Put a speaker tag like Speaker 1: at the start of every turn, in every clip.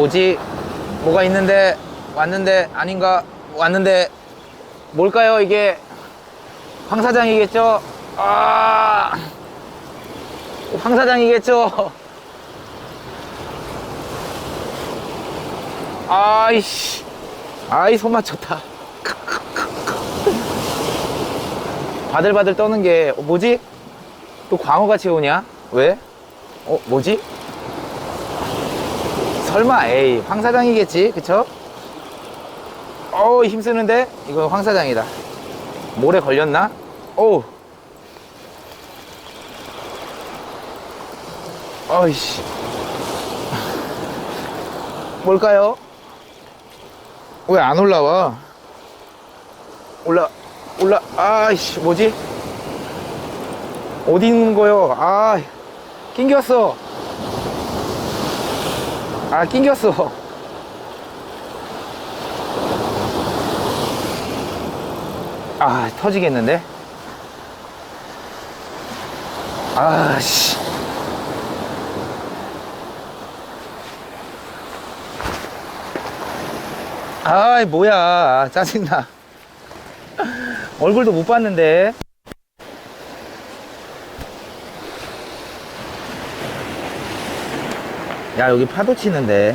Speaker 1: 뭐지? 뭐가 있는데 왔는데 아닌가? 왔는데 뭘까요 이게? 황 사장이겠죠? 아, 황 사장이겠죠? 아이씨, 아이 손 맞췄다. 바들바들 떠는 게 어, 뭐지? 또 광어같이 오냐? 왜? 어 뭐지? 설마 에이 황 사장이겠지 그쵸? 어우 힘쓰는데 이거 황 사장이다 모래 걸렸나? 어우 어이씨 뭘까요? 왜 안 올라와? 올라 올라 아이씨 뭐지? 어디 있는 거요? 아 낑겼어 아 낑겼어. 아 터지겠는데? 아씨. 아이 뭐야. 짜증나. 얼굴도 못 봤는데 야 여기 파도 치는데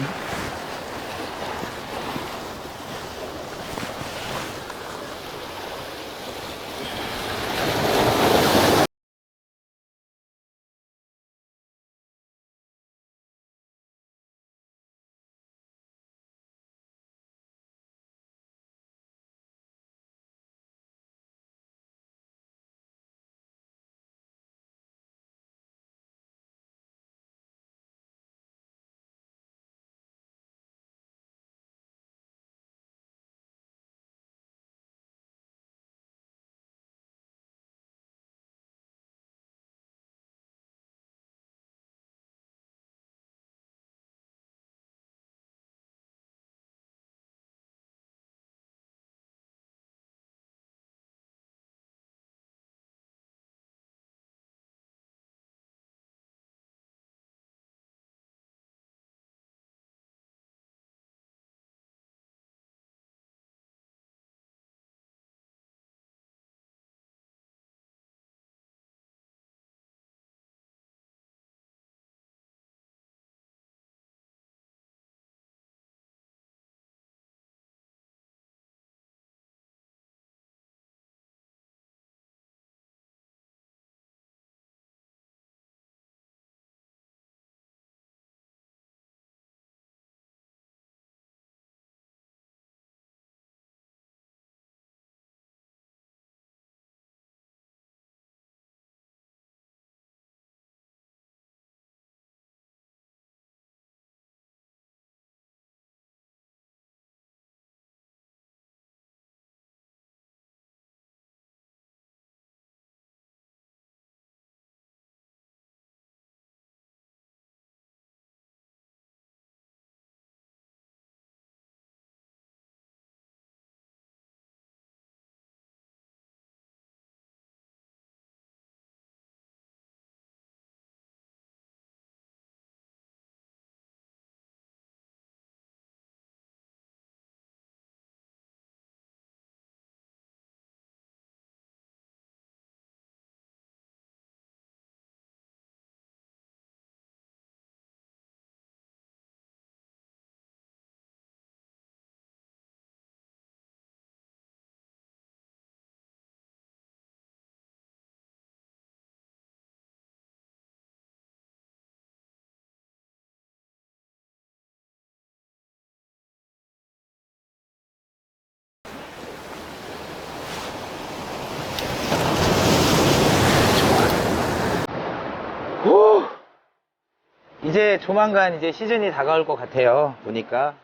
Speaker 1: 이제 조만간 이제 시즌이 다가올 것 같아요. 보니까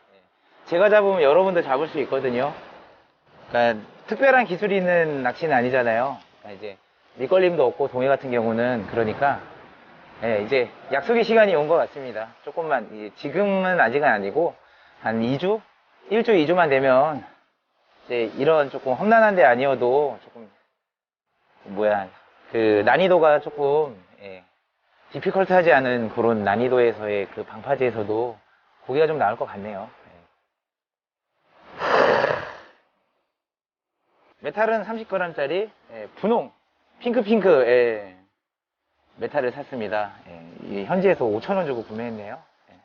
Speaker 1: 제가 잡으면 여러분도 잡을 수 있거든요. 그러니까 특별한 기술이 있는 낚시는 아니잖아요. 그러니까 이제 밑걸림도 없고 동해 같은 경우는 그러니까 예, 이제 약속의 시간이 온 것 같습니다. 조금만 지금은 아직은 아니고 한 2주, 1주, 2주만 되면 이제 이런 조금 험난한 데 아니어도 조금 뭐야 그 난이도가 조금 예, 디피컬트하지 않은 그런 난이도에서의 그 방파제에서도 고기가 좀 나을 것 같네요. 예. 메탈은 30g짜리 분홍 핑크핑크 예, 메탈을 샀습니다. 예, 이 현지에서 5,000원 주고 구매했네요. 예.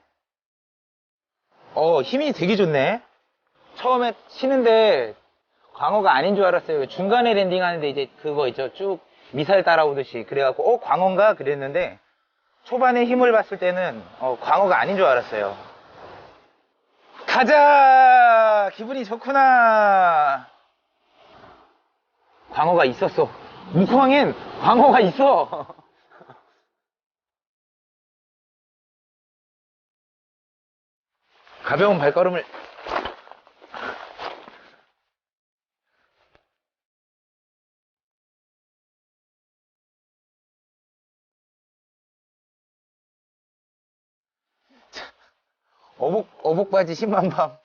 Speaker 1: 어, 힘이 되게 좋네. 처음에 치는데 광어가 아닌 줄 알았어요. 중간에 랜딩 하는데 이제 그거 있죠. 쭉 미사일 따라오듯이. 그래갖고, 어, 광어인가? 그랬는데, 초반에 힘을 봤을 때는, 어, 광어가 아닌 줄 알았어요. 가자! 기분이 좋구나! 광어가 있었어. 무광엔 광어가 있어! 가벼운 발걸음을 어복, 어복 바지 10만 밤.